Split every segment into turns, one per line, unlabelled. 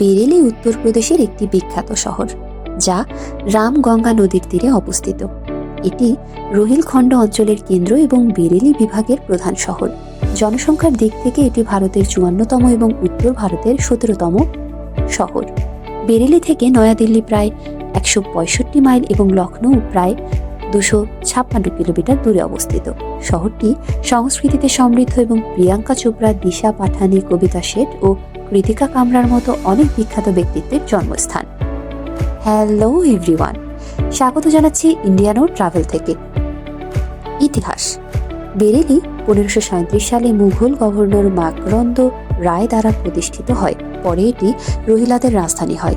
বেরেলি উত্তরপ্রদেশের একটি বিখ্যাত শহর, যা রামগঙ্গা নদীর তীরে অবস্থিত। এটি রোহিলখণ্ড অঞ্চলের কেন্দ্র এবং বেরেলি বিভাগের প্রধান শহর। জনসংখ্যার দিক থেকে এটি ভারতের চুয়ান্নতম এবং উত্তর ভারতের সতেরোতম শহর। বেরেলি থেকে নয়াদিল্লি প্রায় একশো পঁয়ষট্টি মাইল এবং লখনৌ প্রায় দুশো ছাপ্পান্ন কিলোমিটার দূরে অবস্থিত। শহরটি সংস্কৃতিতে সমৃদ্ধ এবং প্রিয়াঙ্কা চোপড়া দিশা পাঠানি, কবিতা শেঠ ও কৃতিকা কামরার মতো অনেক বিখ্যাত ব্যক্তিত্বের জন্মস্থান। হ্যালো এভরিওয়ান স্বাগত জানাচ্ছি ইন্ডিয়ানো ট্রাভেল থেকে। ইতিহাস। বেরেলি পনেরোশো সালে মুঘল গভর্নর মাকরন্দ রায় দ্বারা প্রতিষ্ঠিত হয়। পরে এটি রোহিলাদের রাজধানী হয়।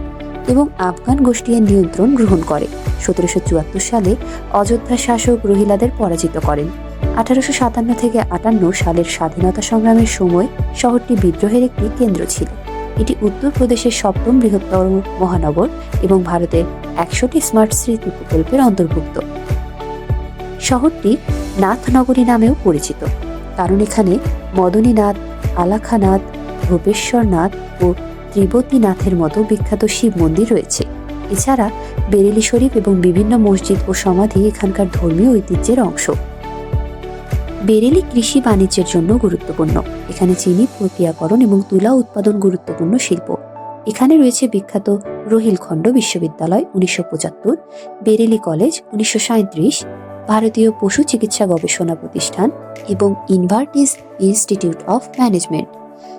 এবং আফগান গোষ্ঠীর নিয়ন্ত্রণ গ্রহণ করে। সতেরোশো চুয়াত্তর সালে অযোধ্যা শাসক রোহিলাদের পরাজিত করেন। আঠারোশো সাতান্ন থেকে আটান্ন সালের স্বাধীনতা সংগ্রামের সময় শহরটি বিদ্রোহের একটি কেন্দ্র ছিল। এটি উত্তরপ্রদেশের সপ্তম বৃহত্তর মহানগর এবং ভারতের একশোটি স্মার্ট স্মৃতি প্রকল্পের অন্তর্ভুক্ত। শহরটি নাথনগরী নামেও পরিচিত। কারণ এখানে মদনীনাথ, আলাখানাথ ভূপেশ্বরনাথ ও ত্রিবতীনাথের মতো বিখ্যাত শিব মন্দির রয়েছে। এছাড়া বেরেলি শরীফ এবং বিভিন্ন মসজিদ ও সমাধি এখানকার ধর্মীয় ঐতিহ্যের অংশ। বেরেলি কৃষি বাণিজ্যের জন্য গুরুত্বপূর্ণ। এখানে চিনি, প্রক্রিয়াকরণ এবং তুলা উৎপাদন গুরুত্বপূর্ণ শিল্প। এখানে রয়েছে বিখ্যাত রোহিলখণ্ড বিশ্ববিদ্যালয় উনিশশো পঁচাত্তর, বেরেলি কলেজ উনিশশো ভারতীয় পশু চিকিৎসা গবেষণা প্রতিষ্ঠান এবং ইনভার্টিস ইনস্টিটিউট অফ ম্যানেজমেন্ট।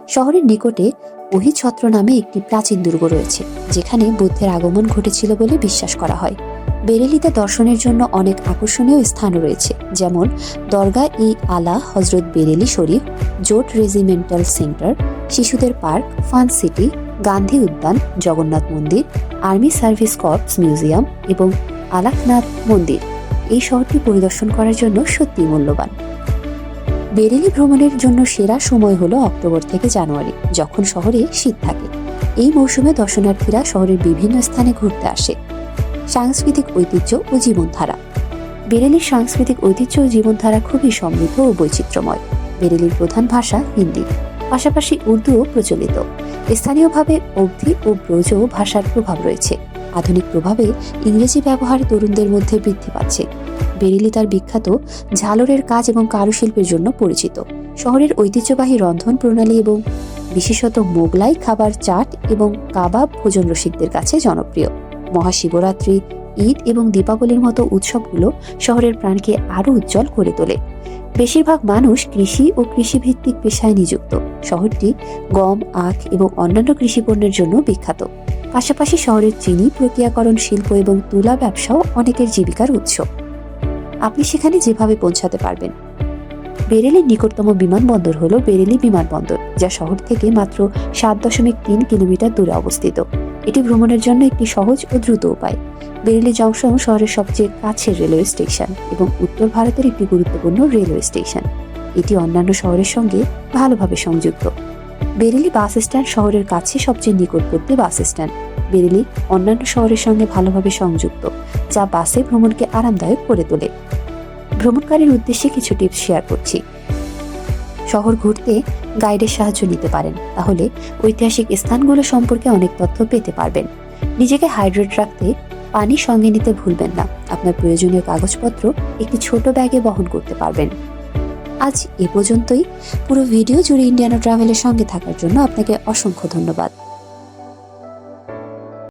শহরের নিকটে অহিছত্র নামে একটি প্রাচীন দুর্গ রয়েছে, যেখানে বুদ্ধের আগমন ঘটেছিল বলে বিশ্বাস করা হয়। বেরেলিতে দর্শনের জন্য অনেক আকর্ষণীয় স্থান রয়েছে, যেমন দরগা ই আলা হজরত বেরেলি শরীফ, জোট রেজিমেন্টাল সেন্টার, শিশুদের পার্ক, ফান সিটি, গান্ধী উদ্যান, জগন্নাথ মন্দির, আর্মি সার্ভিস কর্পস মিউজিয়াম এবং আলাকনাথ মন্দির। এই শহরটি পরিদর্শন করার জন্য সত্যি মূল্যবান। বেরেলি ভ্রমণের জন্য সেরা সময় হলো অক্টোবর থেকে জানুয়ারি, যখন শহরে শীত থাকে। এই মৌসুমে দর্শনার্থীরা শহরের বিভিন্ন স্থানে ঘুরতে আসে। সাংস্কৃতিক ঐতিহ্য ও জীবনধারা। বেরেলির সাংস্কৃতিক ঐতিহ্য ও জীবনধারা খুবই সমৃদ্ধ ও বৈচিত্র্যময়। বেরেলির প্রধান ভাষা হিন্দি। পাশাপাশি উর্দুও প্রচলিত। স্থানীয়ভাবে অবধি ও ব্রজ ভাষার প্রভাব রয়েছে। আধুনিক প্রভাবে ইংরেজি ব্যবহার তরুণদের মধ্যে বৃদ্ধি পাচ্ছে। বেরিলি তার বিখ্যাত ঝালরের কাজ এবং কারুশিল্পের জন্য পরিচিত। শহরের ঐতিহ্যবাহী রন্ধন প্রণালী এবং বিশেষত মোগলাই খাবার চাট এবং কাবাব ভোজন রসিকদের কাছে জনপ্রিয়। মহাশিবরাত্রি, ঈদ এবং দীপাবলির মতো উৎসবগুলো শহরের প্রাণকে আরও উজ্জ্বল করে তোলে। বেশিরভাগ মানুষ কৃষি ও কৃষিভিত্তিক পেশায় নিযুক্ত। শহরটি গম, আখ এবং অন্যান্য কৃষি পণ্যের জন্য বিখ্যাত। পাশাপাশি শহরের চিনি, প্রক্রিয়াকরণ শিল্প এবং তুলা ব্যবসাও অনেকের জীবিকার উৎস। আপনি সেখানে যেভাবে পৌঁছাতে পারবেন। বেরেলির নিকটতম বিমানবন্দর হল বেরেলি বিমানবন্দর, যা শহর থেকে মাত্র সাত দশমিক তিন কিলোমিটার দূরে অবস্থিত। এটি ভ্রমণের জন্য একটি সহজ ও দ্রুত উপায়। বেরেলি জংশন শহরের সবচেয়ে কাছের রেলওয়ে স্টেশন এবং উত্তর ভারতের একটি গুরুত্বপূর্ণ রেলওয়ে স্টেশন। এটি অন্যান্য শহরের সঙ্গে ভালোভাবে সংযুক্ত। বেরেলি বাস স্ট্যান্ড শহরের কাছে সবচেয়ে নিকটবর্তী বাস স্ট্যান্ড। বেরেলি অন্যান্য শহরের সঙ্গে ভালোভাবে সংযুক্ত, যা বাসে ভ্রমণকে আরামদায়ক করে তোলে। ভ্রমণকারীর উদ্দেশ্যে কিছু টিপস শেয়ার করছি। শহর ঘুরতে গাইডের সাহায্য নিতে পারেন, তাহলে ঐতিহাসিক স্থানগুলো সম্পর্কে অনেক তথ্য পেতে পারবেন। নিজেকে হাইড্রেট রাখতে পানি সঙ্গে নিতে ভুলবেন না। আপনার প্রয়োজনীয় কাগজপত্র একটি ছোট ব্যাগে বহন করতে পারবেন। আজ এ পর্যন্তই। পুরো ভিডিও জুড়ে ইন্ডিয়ানো ট্রাভেলের সঙ্গে থাকার জন্য আপনাকে অসংখ্য ধন্যবাদ।